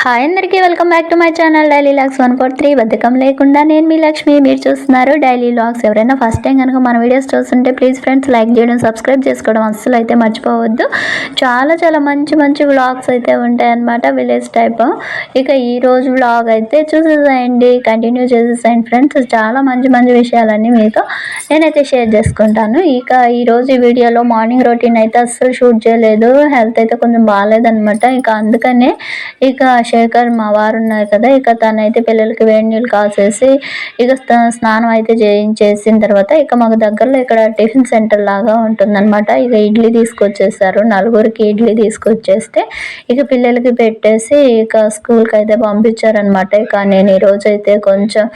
Hi అందరికీ welcome back to my channel daily logs one four three. బద్దకం లేకుండా నేను మీ లక్ష్మి మీరు చూస్తున్నారు డైలీ లాగ్స్. ఎవరైనా ఫస్ట్ టైం కనుక మన వీడియోస్ చూస్తుంటే ప్లీజ్ ఫ్రెండ్స్ లైక్ చేయడం సబ్స్క్రైబ్ చేసుకోవడం అస్సలు అయితే మర్చిపోవద్దు. చాలా చాలా మంచి మంచి వ్లాగ్స్ అయితే ఉంటాయన్నమాట విలేజ్ టైప్. ఇక ఈ రోజు వ్లాగ్ అయితే చూసేసేయండి కంటిన్యూ చేసేసేయండి ఫ్రెండ్స్. చాలా మంచి మంచి విషయాలన్నీ మీతో నేనైతే షేర్ చేసుకుంటాను. ఇక ఈరోజు ఈ వీడియోలో మార్నింగ్ రొటీన్ అయితే అస్సలు షూట్ చేయలేదు హెల్త్ అయితే కొంచెం బాగాలేదనమాట ఇక అందుకనే ఇక శేఖర్ మా వారు ఉన్నారు కదా ఇక తనైతే పిల్లలకి వేడి నీళ్ళు కాసేసి ఇక స్నానం అయితే చేయించేసిన తర్వాత ఇక మాకు దగ్గరలో ఇక్కడ టిఫిన్ సెంటర్ లాగా ఉంటుందన్నమాట. ఇక ఇడ్లీ తీసుకొచ్చేసారు నలుగురికి ఇడ్లీ తీసుకొచ్చేస్తే ఇక పిల్లలకి పెట్టేసి ఇక స్కూల్కి అయితే పంపించారనమాట ఇక నేను ఈరోజు అయితే కొంచెం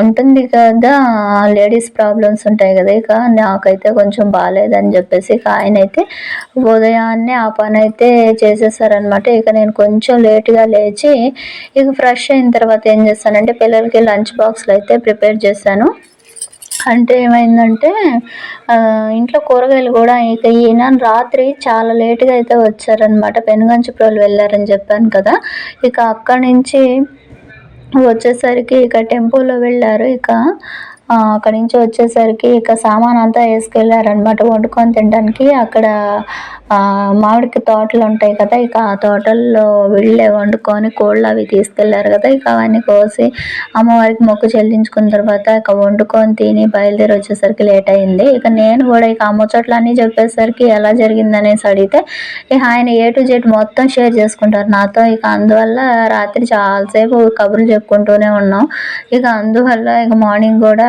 ఉంటుంది కదా లేడీస్ ప్రాబ్లమ్స్ ఉంటాయి కదా ఇక నాకైతే కొంచెం బాగాలేదని చెప్పేసి ఇక ఆయన అయితే ఉదయాన్నే ఆ పని అయితే చేసేసారనమాట ఇక నేను కొంచెం లేట్గా లేచి ఇక ఫ్రెష్ అయిన తర్వాత ఏం చేస్తానంటే పిల్లలకి లంచ్ బాక్స్లు అయితే ప్రిపేర్ చేశాను. అంటే ఏమైందంటే ఇంట్లో కూరగాయలు కూడా ఇక ఈయన రాత్రి చాలా లేట్గా అయితే వచ్చారనమాట పెనుగంచిప్రోలు వెళ్ళారని చెప్పాను కదా. ఇక అక్కడి నుంచి వచ్చేసరికి ఇక టెంపోలో వెళ్ళారు. ఇక అక్కడి నుంచి వచ్చేసరికి ఇక సామాన్ అంతా వేసుకెళ్ళారనమాట వండుకొని తినడానికి. అక్కడ మామిడికి తోటలు ఉంటాయి కదా ఇక ఆ తోటల్లో వెళ్ళే వండుకొని కోళ్ళు అవి తీసుకెళ్ళారు కదా ఇక అవన్నీ కోసి అమ్మవారికి మొక్కు చెల్లించుకున్న తర్వాత ఇక వండుకొని తిని బయలుదేరి వచ్చేసరికి లేట్ అయింది. ఇక నేను కూడా ఇక ఆ అన్నీ చెప్పేసరికి ఎలా జరిగిందనేసి అడిగితే ఇక ఆయన ఏ టు జెడ్ మొత్తం షేర్ చేసుకుంటారు నాతో. ఇక అందువల్ల రాత్రి చాలాసేపు కబుర్లు చెప్పుకుంటూనే ఉన్నాం. ఇక అందువల్ల ఇక మార్నింగ్ కూడా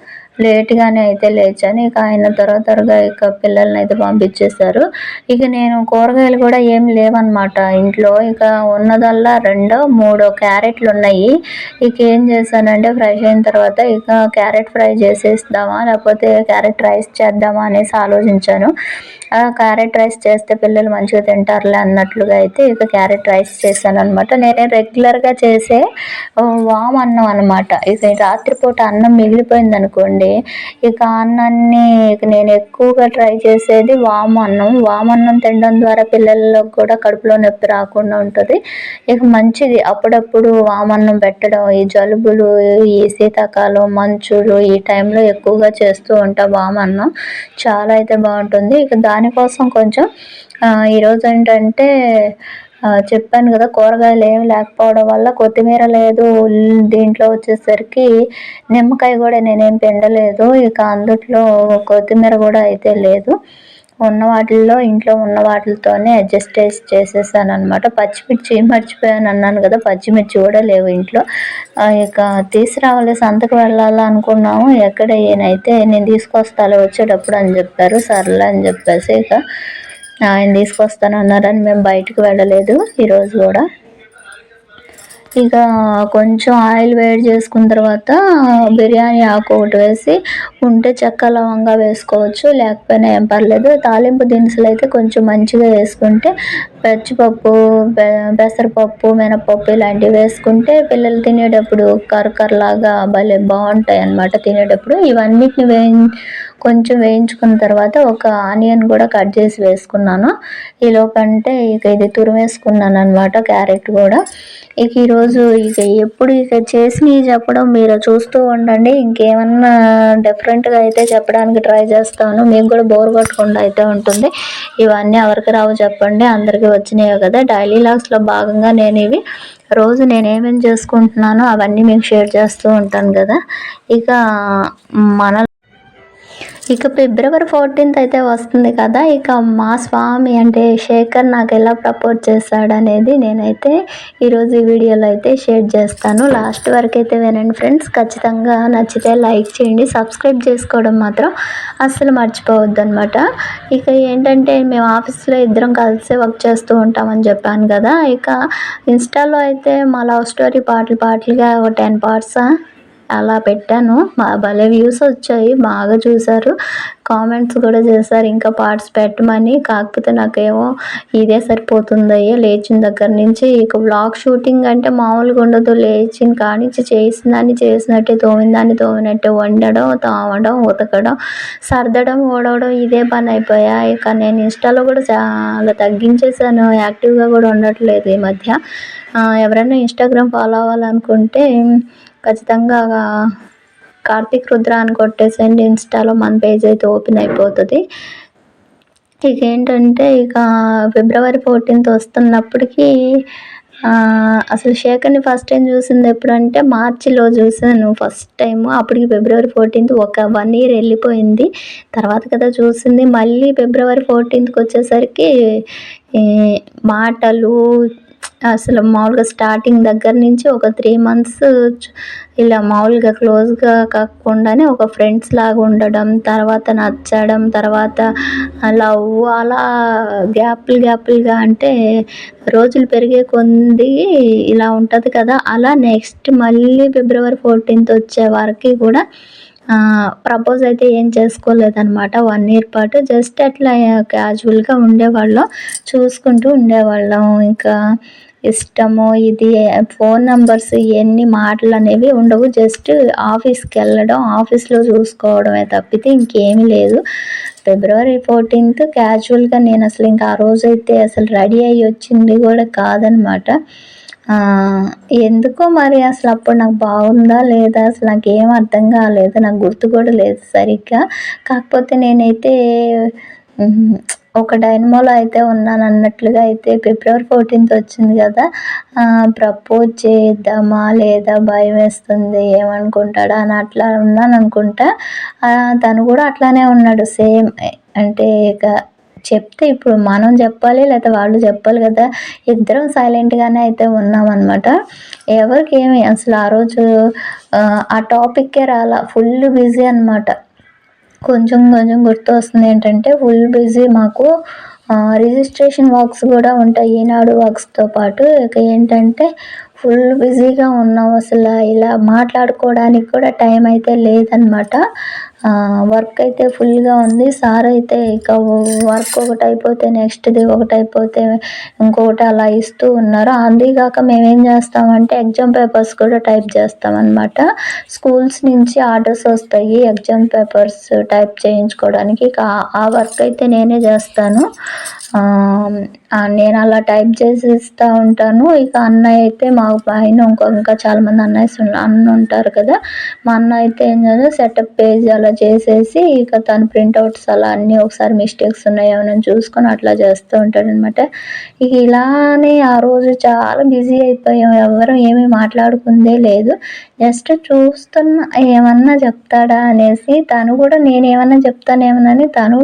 లేట్గానే అయితే లేచాను. ఇక ఆయన త్వర త్వరగా ఇక పిల్లల్ని అయితే పంపించేశారు. ఇక నేను కూరగాయలు కూడా ఏం లేవన్నమాట ఇంట్లో. ఇక ఉన్నదల్లా రెండో మూడో క్యారెట్లు ఉన్నాయి ఇక ఏం చేశానంటే ఫ్రై అయిన తర్వాత ఇక క్యారెట్ ఫ్రై చేసేద్దామా లేకపోతే క్యారెట్ రైస్ చేద్దామా అనేసి ఆలోచించాను. క్యారెట్ రైస్ చేస్తే పిల్లలు మంచిగా తింటారులే అన్నట్లుగా అయితే ఇక క్యారెట్ రైస్ చేశాను అనమాట నేనే రెగ్యులర్గా చేసే వామ్ అన్నం అనమాట ఇక రాత్రిపూట అన్నం మిగిలిపోయింది అనుకోండి ఇక అన్నాన్ని నేను ఎక్కువగా ట్రై చేసేది వామన్నం వామన్నం తినడం ద్వారా పిల్లలకు కూడా కడుపులో నొప్పి రాకుండా ఉంటుంది. ఇక మంచిది. అప్పుడప్పుడు వామన్నం పెట్టడం ఈ జలుబులు ఈ శీతాకాలం మంచులు ఈ టైంలో ఎక్కువగా చేస్తూ ఉంటాం వామన్నం చాలా అయితే బాగుంటుంది. ఇక దానికోసం కొంచెం ఈరోజు ఏంటంటే చెప్పాను కదా కూరగాయలు ఏమి లేకపోవడం వల్ల కొత్తిమీర లేదు. దీంట్లో వచ్చేసరికి నిమ్మకాయ కూడా నేనేం పిండలేదు. ఇక అందుట్లో కొత్తిమీర కూడా అయితే లేదు. ఉన్న వాటిల్లో ఇంట్లో ఉన్న వాటితోనే అడ్జస్ట్ చేసేసాను అనమాట పచ్చిమిర్చి మర్చిపోయాను అన్నాను కదా పచ్చిమిర్చి కూడా లేవు ఇంట్లో. ఇక తీసుకురావాలి సంతకు వెళ్ళాలా అనుకున్నాము. ఎక్కడ ఈయనైతే నేను తీసుకొస్తాలో వచ్చేటప్పుడు అని చెప్పారు సర్లే అని చెప్పేసి ఇక ఆయన తీసుకొస్తాను అన్నారని మేము బయటకు వెళ్ళలేదు ఈరోజు కూడా. ఇక కొంచెం ఆయిల్ వేడి చేసుకున్న తర్వాత బిర్యానీ ఆకు ఒకటి వేసి ఉంటే చెక్క లవంగా వేసుకోవచ్చు లేకపోయినా ఏం పర్లేదు. తాలింపు దినుసులు అయితే కొంచెం మంచిగా వేసుకుంటే పచ్చిపప్పు పెసరపప్పు మినపప్పు ఇలాంటివి వేసుకుంటే పిల్లలు తినేటప్పుడు కరకరలాగా భలే బాగుంటాయి అన్నమాట తినేటప్పుడు. ఇవన్నిటిని వేయి కొంచెం వేయించుకున్న తర్వాత ఒక ఆనియన్ కూడా కట్ చేసి వేసుకున్నాను. ఈలోపంటే ఇక ఇది తురిమేసుకున్నాను అనమాట క్యారెట్ కూడా. ఇక ఈరోజు ఇక ఎప్పుడు ఇక చేసి చెప్పడం మీరు చూస్తూ ఉండండి. ఇంకేమన్నా డిఫరెంట్గా అయితే చెప్పడానికి ట్రై చేస్తాను. మీకు కూడా బోర్ కొట్టకుండా అయితే ఉంటుంది. ఇవన్నీ ఎవరికి రావు చెప్పండి. అందరికీ వచ్చినాయో కదా. డైలీ లాగ్స్లో భాగంగా నేను ఇవి రోజు నేను ఏమేమి చేసుకుంటున్నానో అవన్నీ మీకు షేర్ చేస్తూ ఉంటాను కదా. ఇక మన ఇక ఫిబ్రవరి ఫోర్టీన్త్ అయితే వస్తుంది కదా ఇక మా స్వామి అంటే శేఖర్ నాకు ఎలా ప్రపోజ్ చేశాడనేది నేనైతే ఈరోజు ఈ వీడియోలో అయితే షేర్ చేస్తాను. లాస్ట్ వరకు అయితే వినండి ఫ్రెండ్స్ ఖచ్చితంగా నచ్చితే లైక్ చేయండి. సబ్స్క్రైబ్ చేసుకోవడం మాత్రం అస్సలు మర్చిపోవద్దు అనమాట ఇక ఏంటంటే మేము ఆఫీస్లో ఇద్దరం కలిసి వర్క్ చేస్తూ ఉంటామని చెప్పాను కదా ఇక ఇన్స్టాలో అయితే మా లవ్ స్టోరీ పాటలు పాటలుగా ఒక టెన్ పార్ట్స్ అలా పెట్టాను. మా భలే వ్యూస్ వచ్చాయి. బాగా చూసారు కామెంట్స్ కూడా చేశారు. ఇంకా పార్ట్స్ పెట్టమని. కాకపోతే నాకేమో ఇదే సరిపోతుందయ్యా లేచిన దగ్గర నుంచి. ఇక బ్లాగ్ షూటింగ్ అంటే మామూలుగా ఉండదు. లేచిన కానించి చేసిన దాన్ని చేసినట్టే తోమిన దాన్ని తోమినట్టే వండడం తోమడం ఉతకడం సర్దడం ఓడవడం ఇదే పని అయిపోయా. ఇక నేను ఇన్స్టాలో కూడా చాలా తగ్గించేసాను యాక్టివ్గా కూడా ఉండట్లేదు ఈ మధ్య. ఎవరైనా ఇన్స్టాగ్రామ్ ఫాలో అవ్వాలనుకుంటే ఖచ్చితంగా కార్తీక్ రుద్ర అని కొట్టేసండి ఇన్స్టాలో మన పేజ్ అయితే ఓపెన్ అయిపోతుంది. ఇక ఏంటంటే ఇక ఫిబ్రవరి ఫోర్టీన్త్ వస్తున్నప్పటికీ అసలు శేఖర్ని ఫస్ట్ టైం చూసింది ఎప్పుడంటే మార్చిలో చూసాను ఫస్ట్ టైం అప్పటికి ఫిబ్రవరి ఫోర్టీన్త్ ఒక వన్ ఇయర్ వెళ్ళిపోయింది. తర్వాత కదా చూసింది. మళ్ళీ ఫిబ్రవరి ఫోర్టీన్త్కి వచ్చేసరికి మాటలు అసలు మామూలుగా స్టార్టింగ్ దగ్గర నుంచి ఒక త్రీ మంత్స్ ఇలా మామూలుగా క్లోజ్గా కాకుండానే ఒక ఫ్రెండ్స్ లాగా ఉండడం తర్వాత నచ్చడం తర్వాత లవ్ అలా గ్యాప్లు గ్యాప్లుగా అంటే రోజులు పెరిగే కొంది ఇలా ఉంటుంది కదా. అలా నెక్స్ట్ మళ్ళీ ఫిబ్రవరి ఫోర్టీన్త్ వచ్చే వరకు కూడా ప్రపోజ్ అయితే ఏం చేసుకోలేదనమాట వన్ ఇయర్ పాటు జస్ట్ అట్లా క్యాజువల్గా ఉండేవాళ్ళం. చూసుకుంటూ ఉండేవాళ్ళం. ఇంకా ఇష్టము ఇది ఫోన్ నంబర్స్ ఇవన్నీ మాటలు అనేవి ఉండవు. జస్ట్ ఆఫీస్కి వెళ్ళడం ఆఫీస్లో చూసుకోవడమే తప్పితే ఇంకేమీ లేదు. ఫిబ్రవరి ఫోర్టీన్త్ క్యాజువల్గా నేను అసలు ఇంకా ఆ రోజైతే అసలు రెడీ అయ్యి వచ్చింది కూడా కాదనమాట ఎందుకో మరి అసలు అప్పుడు నాకు బాగుందా లేదా? అసలు నాకు ఏం అర్థం కాలేదు. నాకు గుర్తు కూడా లేదు సరిగ్గా. కాకపోతే నేనైతే ఒక డైనమోలో అయితే ఉన్నాను అన్నట్లుగా అయితే ఫిబ్రవరి ఫోర్టీన్త్ వచ్చింది కదా. ప్రపోజ్ చేద్దామా లేదా? భయం వేస్తుంది. ఏమనుకుంటాడా? అని అట్లా ఉన్నాను అనుకుంటా. తను కూడా అట్లానే ఉన్నాడు. సేమ్ అంటే ఇక చెప్తే ఇప్పుడు మనం చెప్పాలి లేదా వాళ్ళు చెప్పాలి కదా. ఇద్దరం సైలెంట్గానే అయితే ఉన్నామన్నమాట. ఎవరికి ఏమి అసలు ఆ రోజు ఆ, టాపిక్కే రాలా. ఫుల్ బిజీ అనమాట కొంచెం కొంచెం గుర్తు వస్తుంది ఏంటంటే ఫుల్ బిజీ మాకు రిజిస్ట్రేషన్ వర్క్స్ కూడా ఉంటాయి. ఈనాడు వర్క్స్తో పాటు ఇక ఏంటంటే ఫుల్ బిజీగా ఉన్నాం అసలు. ఇలా మాట్లాడుకోవడానికి కూడా టైం అయితే లేదనమాట వర్క్ అయితే ఫుల్గా ఉంది. సార్ అయితే ఇక వర్క్ ఒకటి అయిపోతే నెక్స్ట్ది ఒకటి అయిపోతే ఇంకొకటి అలా ఇస్తూ ఉన్నారు. అంతేకాక మేమేం చేస్తామంటే ఎగ్జామ్ పేపర్స్ కూడా టైప్ చేస్తామన్నమాట. స్కూల్స్ నుంచి ఆర్డర్స్ వస్తాయి. ఎగ్జామ్ పేపర్స్ టైప్ చేయించుకోవడానికి. ఇక ఆ- వర్క్ అయితే నేనే చేస్తాను. నేను అలా టైప్ చేసి ఇస్తూ ఉంటాను. ఇక అన్నయ్య అయితే మా పైన ఇంకో ఇంకా చాలామంది అన్నయ్య అన్న ఉంటారు కదా. మా అన్న అయితే ఏం చేద్దాం సెటప్ పేజ్ అలా చేసేసి ఇక తను ప్రింట్అవుట్స్ అలా అన్నీ ఒకసారి మిస్టేక్స్ ఉన్నాయో ఏమైనా చూసుకొని అట్లా చేస్తూ ఉంటాడు అనమాట ఇక ఇలానే ఆ రోజు చాలా బిజీ అయిపోయాం. ఎవరు ఏమీ మాట్లాడుకుందే లేదు. జస్ట్ చూస్తున్న ఏమన్నా చెప్తాడా అనేసి తను కూడా నేను ఏమన్నా చెప్తానేమోనని తను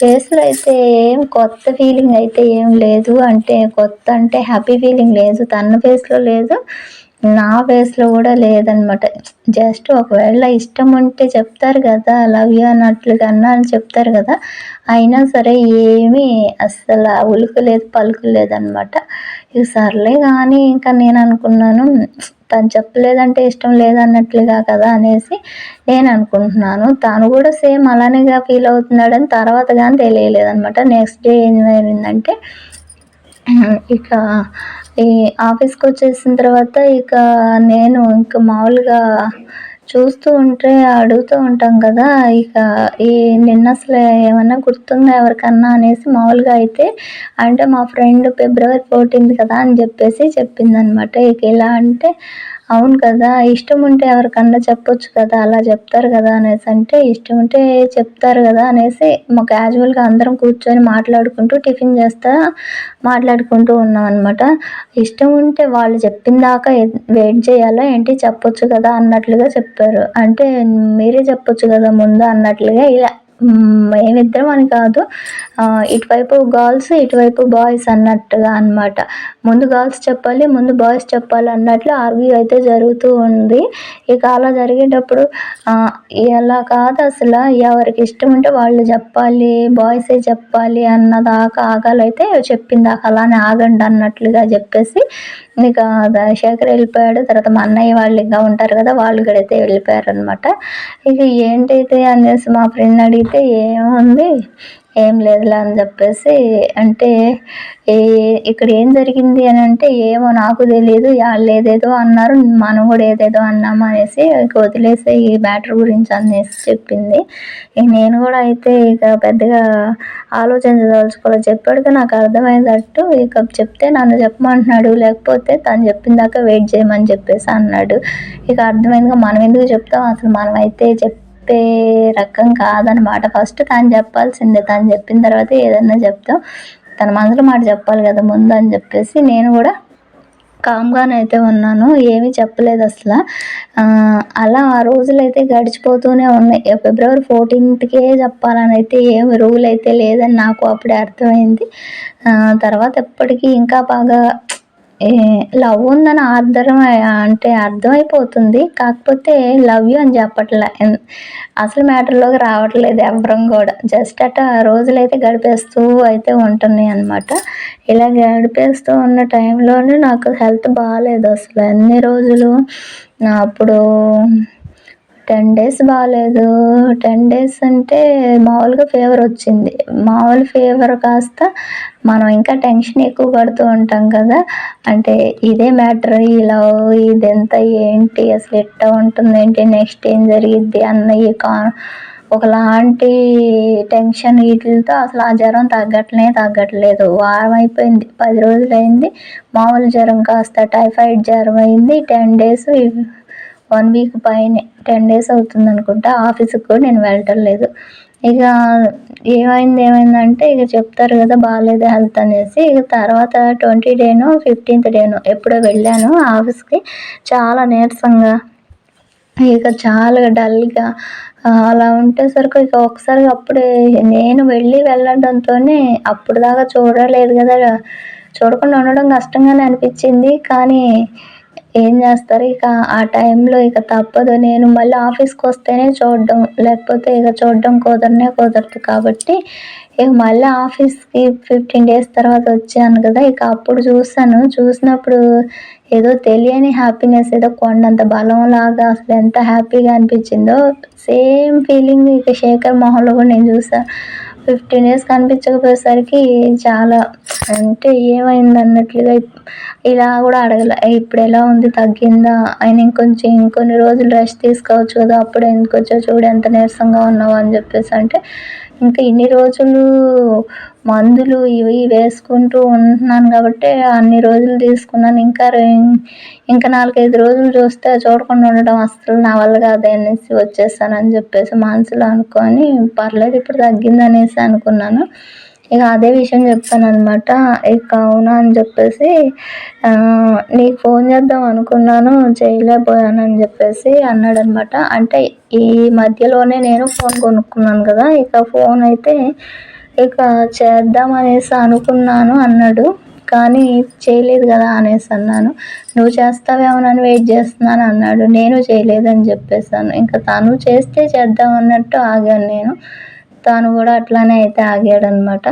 ఫేస్లో అయితే ఏం కొత్త ఫీలింగ్ అయితే ఏం లేదు. అంటే కొత్త అంటే హ్యాపీ ఫీలింగ్ లేదు. తన ఫేస్లో లేదు. నా ఫేస్లో కూడా లేదనమాట. జస్ట్ ఒకవేళ ఇష్టం ఉంటే చెప్తారు కదా లవ్ యూ అన్నట్లుగా అన్నా అని చెప్తారు కదా అయినా సరే ఏమీ అస్సలు ఉలుకు లేదు పలుకు లేదనమాట ఇక సర్లే కానీ ఇంకా నేను అనుకున్నాను తను చెప్పలేదంటే ఇష్టం లేదన్నట్లుగా కదా అనేసి నేను అనుకుంటున్నాను. తను కూడా సేమ్ అలానేగా ఫీల్ అవుతున్నాడని తర్వాత కానీ తెలియలేదనమాట. నెక్స్ట్ డే ఏమైందంటే ఇక ఈ ఆఫీస్కి వచ్చేసిన తర్వాత ఇక నేను ఇంకా మామూలుగా చూస్తూ ఉంటే అడుగుతూ ఉంటాం కదా ఇక ఈ నిన్న అసలు ఏమన్నా గుర్తుందా ఎవరికన్నా అనేసి మామూలుగా అయితే అంటే మా ఫ్రెండ్ ఫిబ్రవరి ఫోర్టీన్త్ కదా అని చెప్పేసి చెప్పిందనమాట. ఇక ఎలా అంటే అవును కదా ఇష్టం ఉంటే ఎవరికన్నా చెప్పొచ్చు కదా అలా చెప్తారు కదా అనేసి. అంటే ఇష్టం ఉంటే చెప్తారు కదా అనేసి మా క్యాజువల్గా అందరం కూర్చొని మాట్లాడుకుంటూ టిఫిన్ చేస్తా మాట్లాడుకుంటూ ఉన్నాం అనమాట ఇష్టం ఉంటే వాళ్ళు చెప్పిన దాకా వెయిట్ చేయాలా ఏంటి చెప్పొచ్చు కదా అన్నట్లుగా చెప్పారు. అంటే మీరే చెప్పొచ్చు కదా ముందు అన్నట్లుగా ఇలా మేమిద్దరం అని కాదు ఇటువైపు గర్ల్స్ ఇటువైపు బాయ్స్ అన్నట్టుగా అన్నమాట. ముందు గర్ల్స్ చెప్పాలి ముందు బాయ్స్ చెప్పాలి అన్నట్లు ఆర్గ్యూ అయితే జరుగుతూ ఉంది. ఇక అలా జరిగేటప్పుడు ఎలా కాదు అసలు ఎవరికి ఇష్టం ఉంటే వాళ్ళు చెప్పాలి బాయ్సే చెప్పాలి అన్న దాకా ఆగాలైతే చెప్పింది అలానే ఆగండి అన్నట్లుగా చెప్పేసి ఇక శేఖర్ వెళ్ళిపోయాడు. తర్వాత మా అన్నయ్య వాళ్ళు ఇంకా ఉంటారు కదా వాళ్ళు కూడా అయితే వెళ్ళిపోయారు అనమాట ఇక ఏంటైతే అనేసి మా ఫ్రెండ్ అడిగితే ఏముంది? ఏం లేదులే అని చెప్పేసి అంటే ఏ ఇక్కడ ఏం జరిగింది అని అంటే ఏమో నాకు తెలియదు వాళ్ళు ఏదేదో అన్నారు మనం కూడా ఏదేదో అన్నాము అనేసి ఇక వదిలేసి ఈ మ్యాటర్ గురించి అనేసి చెప్పింది. నేను కూడా అయితే ఇక పెద్దగా ఆలోచించదలుచుకోలేదు చెప్పాడుగా నాకు అర్థమయ్యేటట్టు ఇక చెప్తే నన్ను చెప్పమంటున్నాడు లేకపోతే తను చెప్పిన దాకా వెయిట్ చేయమని చెప్పేసి అన్నాడు. ఇక అర్థమైందిగా మనం ఎందుకు చెప్తాం? అసలు మనం అయితే చెప్ చెప్పే రకం కాదనమాట ఫస్ట్ తను చెప్పాల్సిందే. తను చెప్పిన తర్వాత ఏదన్నా చెప్తాం. తన మనసులో మాట చెప్పాలి కదా ముందు అని చెప్పేసి నేను కూడా కామ్గానైతే ఉన్నాను. ఏమీ చెప్పలేదు అసలు. అలా ఆ రోజులు అయితే గడిచిపోతూనే ఉన్నాయి. ఫిబ్రవరి ఫోర్టీన్త్కే చెప్పాలని అయితే ఏమి రూల్ అయితే లేదని నాకు అప్పుడే అర్థమైంది. తర్వాత ఎప్పటికీ ఇంకా బాగా లవ్ ఉందని అర్థం అంటే అర్థమైపోతుంది. కాకపోతే లవ్ యూ అని చెప్పట్లే. అసలు మ్యాటర్లోకి రావట్లేదు ఎవరం కూడా. జస్ట్ అట్ట రోజులైతే గడిపేస్తూ అయితే ఉంటున్నాయి అనమాట ఇలా గడిపేస్తూ ఉన్న టైంలోనే నాకు హెల్త్ బాగాలేదు అసలు. ఎన్ని రోజులు అప్పుడు టెన్ డేస్ బాగాలేదు టెన్ డేస్ అంటే మామూలుగా ఫీవర్ వచ్చింది. మామూలు ఫీవర్ కాస్త మనం ఇంకా టెన్షన్ ఎక్కువ పడుతూ ఉంటాం కదా. అంటే ఇదే మ్యాటర్ ఇలా ఎంత ఏంటి అసలు ఎట్టా ఉంటుంది ఏంటి నెక్స్ట్ ఏం జరిగిద్ది అన్న ఈ కా ఒకలాంటి టెన్షన్ వీటితో అసలు ఆ జ్వరం తగ్గట్లే తగ్గట్లేదు. వారం అయిపోయింది. పది రోజులు అయింది మామూలు జ్వరం కాస్త టైఫాయిడ్ జ్వరం అయింది. టెన్ డేస్ వన్ వీక్ పైనే టెన్ డేస్ అవుతుంది అనుకుంటా ఆఫీస్కి కూడా నేను వెళ్ళటం లేదు. ఇక ఏమైంది ఏమైందంటే ఇక చెప్తారు కదా బాగాలేదు హెల్త్ అనేసి ఇక తర్వాత ట్వంటీ డేనో ఫిఫ్టీన్త్ డేనో ఎప్పుడో వెళ్ళాను ఆఫీస్కి. చాలా నీరసంగా ఇక చాలా డల్గా అలా ఉంటేసరికి ఇక ఒకసారి అప్పుడే నేను వెళ్ళి వెళ్ళడంతోనే అప్పుడు దాకా చూడలేదు కదా చూడకుండా ఉండడం కష్టంగానే అనిపించింది. కానీ ఏం చేస్తారు? ఇక ఆ టైంలో ఇక తప్పదు. నేను మళ్ళీ ఆఫీస్కి వస్తేనే చూడడం లేకపోతే ఇక చూడడం కుదరనే కుదరదు కాబట్టి ఇక మళ్ళీ ఆఫీస్కి ఫిఫ్టీన్ డేస్ తర్వాత వచ్చాను కదా. ఇక అప్పుడు చూసాను చూసినప్పుడు ఏదో తెలియని హ్యాపీనెస్ ఏదో కొండంత బలం లాగా అసలు ఎంత హ్యాపీగా అనిపించిందో సేమ్ ఫీలింగ్ ఇక శేఖర్ మొహంలో కూడా నేను చూసాను ఫిఫ్టీన్ డేస్ కనిపించకపోయేసరికి చాలా అంటే ఏమైంది అన్నట్లుగా ఇలా కూడా అడగలే. ఇప్పుడు ఎలా ఉంది? తగ్గిందా? ఆయన ఇంకొంచెం ఇంకొన్ని రోజులు రెస్ట్ తీసుకోవచ్చు కదా అప్పుడు ఎందుకు వచ్చావు? చూడు ఎంత నీరసంగా ఉన్నావు అని చెప్పేసి అంటే ఇంకా ఇన్ని రోజులు మందులు ఇవి వేసుకుంటూ ఉంటున్నాను కాబట్టి అన్ని రోజులు తీసుకున్నాను. ఇంకా ఇంకా నాలుగైదు రోజులు చూస్తే చూడకుండా ఉండడం అస్సలు నా వల్ల కాదు అనేసి వచ్చేసానని చెప్పేసి మనసులో అనుకొని పర్లేదు ఇప్పుడు తగ్గింది అనేసి అనుకున్నాను. ఇక అదే విషయం చెప్పాను అనమాట ఇక అవునా అని చెప్పేసి నీకు ఫోన్ చేద్దాం అనుకున్నాను చేయలేకపోయాను అని చెప్పేసి అన్నాడు అనమాట అంటే ఈ మధ్యలోనే నేను ఫోన్ కొనుక్కున్నాను కదా ఇక ఫోన్ అయితే ఇక చేద్దాం అనేసి అనుకున్నాను అన్నాడు. కానీ చేయలేదు కదా అనేసి అన్నాను. నువ్వు చేస్తావేమోనని వెయిట్ చేస్తున్నాను అన్నాడు. నేను చేయలేదని చెప్పేసాను ఇంకా తను చేస్తే చేద్దాం అన్నట్టు ఆగాను నేను. తను కూడా అట్లానే అయితే ఆగాడనమాట.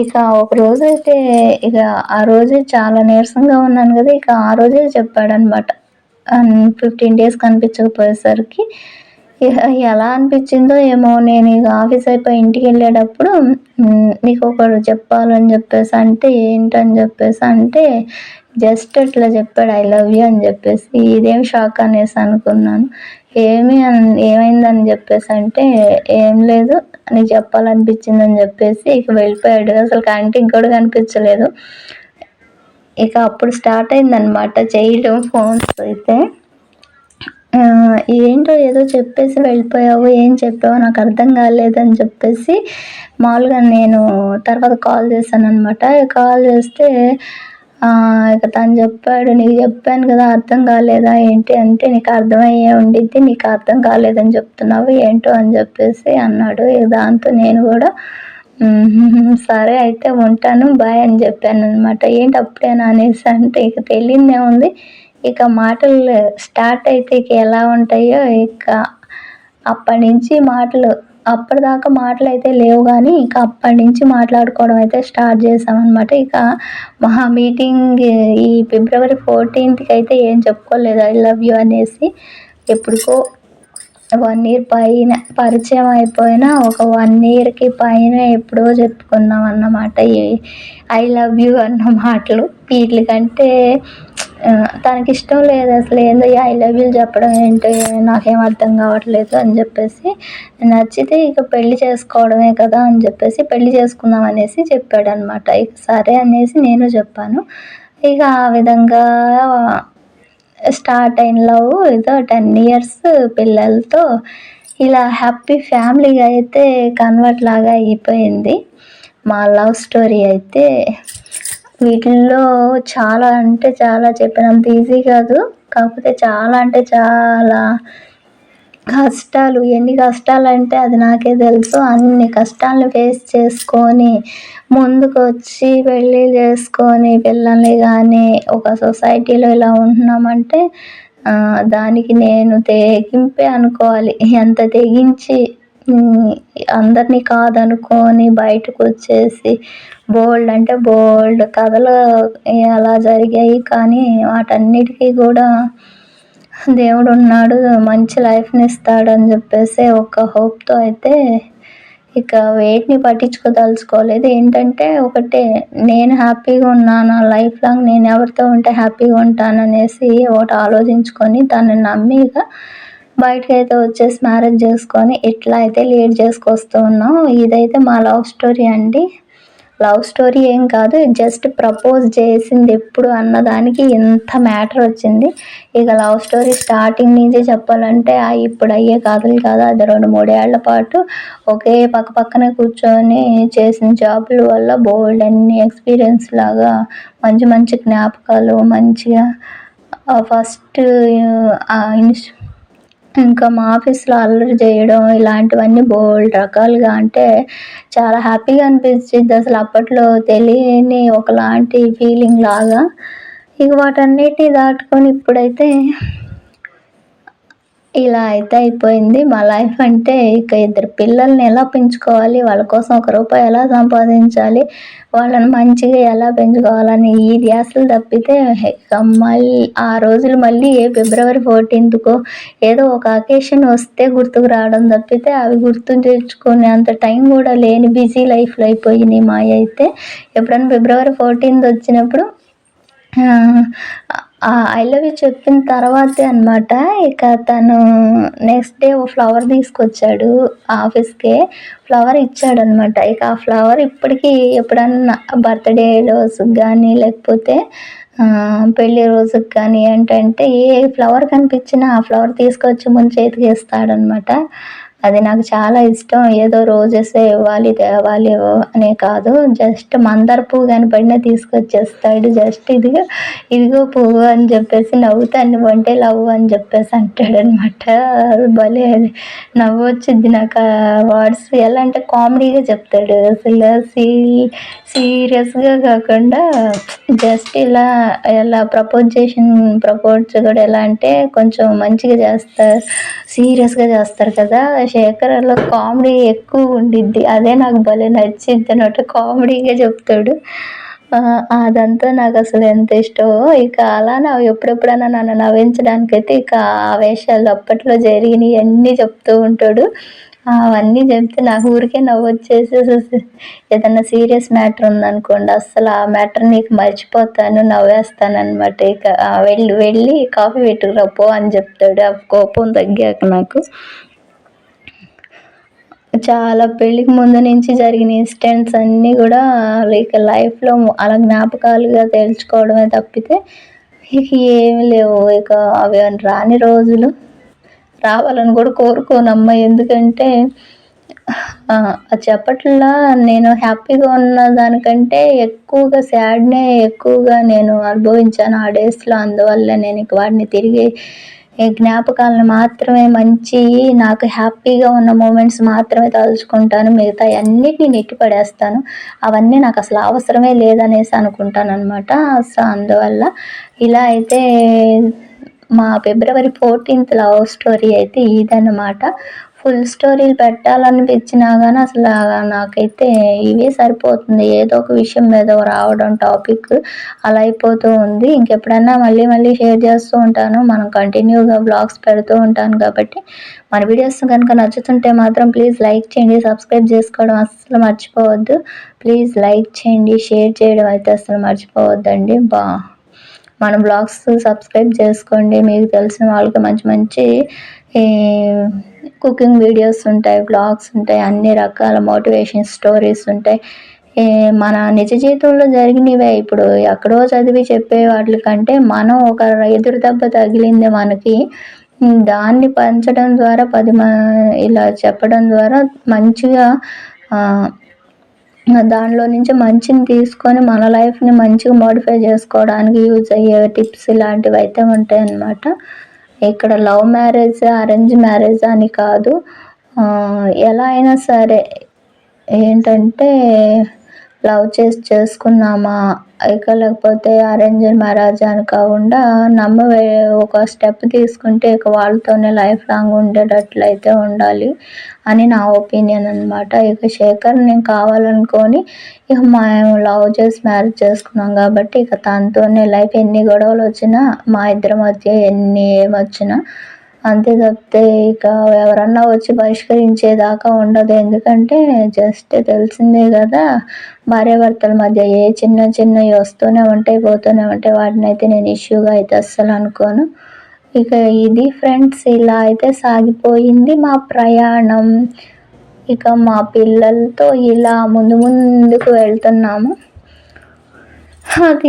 ఇక ఒక రోజు అయితే ఇక ఆ రోజే చాలా నీరసంగా ఉన్నాను కదా ఇక ఆ రోజే చెప్పాడనమాట. ఫిఫ్టీన్ డేస్ కనిపించకపోయేసరికి ఎలా అనిపించిందో ఏమో నేను ఇక ఆఫీస్ అయిపోయి ఇంటికి వెళ్ళేటప్పుడు నీకు ఒకరు చెప్పాలని చెప్పేసి అంటే ఏంటని చెప్పేసి అంటే జస్ట్ అట్లా చెప్పాడు ఐ లవ్ యూ అని చెప్పేసి ఇదేం షాక్ అనేసి అనుకున్నాను. ఏమి ఏమైందని చెప్పేసి అంటే ఏం లేదు నీకు చెప్పాలనిపించింది అని చెప్పేసి ఇక వెళ్ళిపోయాడు. అసలు కంటికి కూడా కనిపించలేదు. ఇక అప్పుడు స్టార్ట్ అయిందనమాట చేయడం ఫోన్స్ అయితే. ఏంటో ఏదో చెప్పేసి వెళ్ళిపోయావు ఏం చెప్పావు నాకు అర్థం కాలేదని చెప్పేసి మామూలుగా నేను తర్వాత కాల్ చేశాను అనమాట కాల్ చేస్తే ఇక తను చెప్పాడు నీకు చెప్పాను కదా అర్థం కాలేదా? ఏంటి అంటే నీకు అర్థమయ్యే ఉండిద్ది నీకు అర్థం కాలేదని చెప్తున్నావు ఏంటో అని చెప్పేసి అన్నాడు. దాంతో నేను కూడా సరే అయితే ఉంటాను బాయ్ అని చెప్పాను అనమాట ఏంటి అప్పుడేనా? అనేసి అంటే ఇక తెలియదే ఉంది. ఇక మాటలు స్టార్ట్ అయితే ఇక ఎలా ఉంటాయో ఇక అప్పటి నుంచి మాటలు అప్పటిదాకా మాటలు అయితే లేవు కానీ ఇక అప్పటి నుంచి మాట్లాడుకోవడం అయితే స్టార్ట్ చేసామన్నమాట ఇక మా మీటింగ్ ఈ ఫిబ్రవరి ఫోర్టీన్త్కి అయితే ఏం చెప్పుకోలేదు. ఐ లవ్ యూ అనేసి ఎప్పుడుకో వన్ ఇయర్ పైన పరిచయం అయిపోయిన ఒక వన్ ఇయర్కి పైన ఎప్పుడో చెప్పుకున్నాం అన్నమాట ఈ ఐ లవ్ యూ అన్న మాటలు. వీటికంటే తనకి ఇష్టం లేదు అసలు ఏందో ఐ లవ్ యూ చెప్పడం ఏంటి నాకేం అర్థం కావట్లేదు అని చెప్పేసి నచ్చితే ఇక పెళ్ళి చేసుకోవడమే కదా అని చెప్పేసి పెళ్ళి చేసుకుందాం అనేసి చెప్పాడు అనమాట ఇక సరే అనేసి నేను చెప్పాను. ఇక ఆ విధంగా స్టార్ట్ అయిన లవ్ ఏదో టెన్ ఇయర్స్ పిల్లలతో ఇలా హ్యాపీ ఫ్యామిలీగా అయితే కన్వర్ట్ లాగా అయిపోయింది. మా లవ్ స్టోరీ అయితే వీటిల్లో చాలా అంటే చాలా చెప్పినంత ఈజీ కాదు. కాకపోతే చాలా అంటే చాలా కష్టాలు. ఎన్ని కష్టాలు అంటే అది నాకే తెలుసు. అన్ని కష్టాలను ఫేస్ చేసుకొని ముందుకు వచ్చి పెళ్ళి చేసుకొని పిల్లల్ని కానీ ఒక సొసైటీలో ఇలా ఉంటున్నామంటే దానికి నేను తెగింపే అనుకోవాలి. ఎంత తెగించి అందరినీ కాదనుకొని బయటకు వచ్చేసి బోల్డ్ అంటే బోల్డ్ కథలు అలా జరిగాయి. కానీ వాటన్నిటికీ కూడా దేవుడు ఉన్నాడు మంచి లైఫ్ని ఇస్తాడని చెప్పేసి ఒక హోప్తో అయితే ఇక వెయిట్ని పట్టించుకోదలుచుకోలేదు. ఏంటంటే ఒకటే నేను హ్యాపీగా ఉన్నాను లైఫ్ లాంగ్ నేను ఎవరితో ఉంటే హ్యాపీగా ఉంటాను అనేసి ఒకటి ఆలోచించుకొని దాన్ని నమ్మి ఇక బయటకు అయితే వచ్చేసి మ్యారేజ్ చేసుకొని ఇట్లా అయితే లీడ్ చేసుకొస్తూ ఉన్నాం ఇదైతే మా లవ్ స్టోరీ అండి. లవ్ స్టోరీ ఏం కాదు జస్ట్ ప్రపోజ్ చేసింది ఎప్పుడు అన్నదానికి ఎంత మ్యాటర్ వచ్చింది. ఇక లవ్ స్టోరీ స్టార్టింగ్ నుంచి చెప్పాలంటే ఇప్పుడు అయ్యే కాదులు కాదు అది రెండు మూడేళ్ళ పాటు ఒకే పక్క పక్కనే కూర్చొని చేసిన జాబుల వల్ల బోల్డ్ అన్ని ఎక్స్పీరియన్స్ లాగా మంచి మంచి జ్ఞాపకాలు మంచిగా ఫస్ట్ ఇన్స్ ఇంకా మా ఆఫీస్లో అల్లరి చేయడం ఇలాంటివన్నీ బోల్డ్ రకాలుగా అంటే చాలా హ్యాపీగా అనిపించింది అసలు అప్పట్లో తెలియని ఒకలాంటి ఫీలింగ్ లాగా. ఇక వాటన్నిటిని దాటుకొని ఇప్పుడైతే ఇలా అయితే అయిపోయింది. మా లైఫ్ అంటే ఇక ఇద్దరు పిల్లల్ని ఎలా పెంచుకోవాలి? వాళ్ళ కోసం ఒక రూపాయి ఎలా సంపాదించాలి? వాళ్ళని మంచిగా ఎలా పెంచుకోవాలని ఈ ధ్యాసలు తప్పితే మళ్ళీ ఆ రోజులు మళ్ళీ ఏ ఫిబ్రవరి ఫోర్టీన్త్కో ఏదో ఒక అకేషన్ వస్తే గుర్తుకు రావడం తప్పితే అవి గుర్తు తెచ్చుకునే అంత టైం కూడా లేని బిజీ లైఫ్లో అయిపోయినాయి మా అయితే ఎప్పుడైనా ఫిబ్రవరి ఫోర్టీన్త్ వచ్చినప్పుడు ఐ లవ్ యూ చెప్పిన తర్వాతే అనమాట ఇక తను నెక్స్ట్ డే ఓ ఫ్లవర్ తీసుకొచ్చాడు ఆఫీస్కే. ఫ్లవర్ ఇచ్చాడనమాట ఇక ఆ ఫ్లవర్ ఇప్పటికీ ఎప్పుడన్నా బర్త్డే రోజుకి కానీ లేకపోతే పెళ్ళి రోజుకి కానీ ఏంటంటే ఏ ఫ్లవర్ కనిపించినా ఆ ఫ్లవర్ తీసుకొచ్చి ముందు చేతికి ఇస్తాడనమాట అది నాకు చాలా ఇష్టం. ఏదో రోజెసే ఇవ్వాలి తేవాలి అనే కాదు. జస్ట్ మందార పువ్వు కనపడినా తీసుకొచ్చేస్తాడు. జస్ట్ ఇదిగో ఇదిగో పువ్వు అని చెప్పేసి నవ్వుతాను. వంటే లవ్ అని చెప్పేసి అంటాడు అనమాట భలే నవ్వు వచ్చింది నాకు వర్డ్స్ ఎలా అంటే కామెడీగా చెప్తాడు. అసలు సీ సీరియస్గా కాకుండా జస్ట్ ఇలా ఎలా ప్రపోజ్ చేసిన ప్రపోజ్ కూడా ఎలా అంటే కొంచెం మంచిగా చేస్తారు. సీరియస్గా చేస్తారు కదా. శేఖర్లో కామెడీ ఎక్కువ ఉండిద్ది. అదే నాకు భలే నచ్చింది. అనమాట కామెడీగా చెప్తాడు. అదంతా నాకు అసలు ఎంత ఇష్టమో ఇక అలా నా ఎప్పుడెప్పుడైనా నన్ను నవ్వించడానికైతే ఇక ఆ వేషాలు అప్పట్లో జరిగినవి అన్నీ చెప్తూ ఉంటాడు. అవన్నీ చెప్తే నాకు ఊరికే నవ్వు వచ్చేసి ఏదన్నా సీరియస్ మ్యాటర్ ఉందనుకోండి అసలు ఆ మ్యాటర్ నీకు మర్చిపోతాను నవ్వేస్తాను అనమాట ఇక వెళ్ళి వెళ్ళి కాఫీ పెట్టుకురా పో అని చెప్తాడు. ఆ కోపం తగ్గాక నాకు. చాలా పెళ్ళికి ముందు నుంచి జరిగిన ఇన్సిడెంట్స్ అన్నీ కూడా లైక్ లైఫ్లో అలా జ్ఞాపకాలుగా తెలుసుకోవడమే తప్పితే ఇక ఏమి లేవు. ఇక అవి రాని రోజులు రావాలని కూడా కోరుకోనమ్మ ఎందుకంటే చెప్పట్లా నేను హ్యాపీగా ఉన్న దానికంటే ఎక్కువగా సాడ్నే ఎక్కువగా నేను అనుభవించాను ఆ డేస్లో అందువల్ల నేను ఇక వాటిని తిరిగి జ్ఞాపకాలను మాత్రమే మంచి నాకు హ్యాపీగా ఉన్న మూమెంట్స్ మాత్రమే తలుచుకుంటాను. మిగతా అన్నిటిని నెట్టి పడేస్తాను. అవన్నీ నాకు అసలు అవసరమే లేదనేసి అనుకుంటాను అనమాట సో అందువల్ల ఇలా అయితే మా ఫిబ్రవరి ఫోర్టీన్త్ లవ్ స్టోరీ అయితే ఇదన్నమాట. ఫుల్ స్టోరీలు పెట్టాలనిపించినా కానీ అసలు నాకైతే ఇవే సరిపోతుంది. ఏదో ఒక విషయం మీద రావడం టాపిక్ అలా అయిపోతూ ఉంది. ఇంకెప్పుడైనా మళ్ళీ మళ్ళీ షేర్ చేస్తూ ఉంటాను. మనం కంటిన్యూగా బ్లాగ్స్ పెడుతూ ఉంటాను కాబట్టి. మన వీడియోస్ కనుక నచ్చుతుంటే మాత్రం ప్లీజ్ లైక్ చేయండి సబ్స్క్రైబ్ చేసుకోవడం అస్సలు మర్చిపోవద్దు. ప్లీజ్ లైక్ చేయండి షేర్ చేయడం అయితే అసలు మర్చిపోవద్దండి. బా. మన బ్లాగ్స్ సబ్స్క్రైబ్ చేసుకోండి. మీకు తెలిసిన వాళ్ళకి మంచి మంచి కుకింగ్ వీడియోస్ ఉంటాయి బ్లాగ్స్ ఉంటాయి అన్ని రకాల మోటివేషన్ స్టోరీస్ ఉంటాయి. మన నిజ జీవితంలో జరిగినవే. ఇప్పుడు ఎక్కడో చదివి చెప్పే వాటికంటే మనం ఒక ఎదురు దెబ్బ తగిలింది మనకి దాన్ని పంచడం ద్వారా పది ఇలా చెప్పడం ద్వారా మంచిగా దానిలో నుంచి మంచిని తీసుకొని మన లైఫ్ని మంచిగా మోడిఫై చేసుకోవడానికి యూజ్ అయ్యే టిప్స్ ఇలాంటివి అయితే ఉంటాయి అన్నమాట ఇక్కడ లవ్ మ్యారేజ్ అరేంజ్ మ్యారేజ్ అని కాదు. ఎలా అయినా సరే ఏంటంటే లవ్ చేసి చేసుకున్నామా? ఇక లేకపోతే అరేంజ్ మ్యారేజ్ అని కాకుండా నమ్మ ఒక స్టెప్ తీసుకుంటే ఇక వాళ్ళతోనే లైఫ్ లాంగ్ ఉండేటట్లయితే ఉండాలి అని నా ఒపీనియన్ అనమాట ఇక శేఖర్ నేను కావాలనుకొని ఇక మేము లవ్ చేసి మ్యారేజ్ చేసుకున్నాం కాబట్టి ఇక తనతోనే లైఫ్ ఎన్ని గొడవలు వచ్చినా మా ఇద్దరి మధ్య ఎన్ని ఏమొచ్చినా అంతే తప్పితే ఇక ఎవరన్నా వచ్చి పరిష్కరించేదాకా ఉండదు. ఎందుకంటే జస్ట్ తెలిసిందే కదా భార్యాభర్తల మధ్య ఏ చిన్న చిన్నవి వస్తూనే ఉంటాయి పోతూనే ఉంటాయి. వాటిని అయితే నేను ఇష్యూగా అయితే అస్సలు అనుకోను. ఇక ఇది ఫ్రెండ్స్ ఇలా అయితే సాగిపోయింది మా ప్రయాణం. ఇక మా పిల్లలతో ఇలా ముందు ముందుకు వెళ్తున్నాము. అది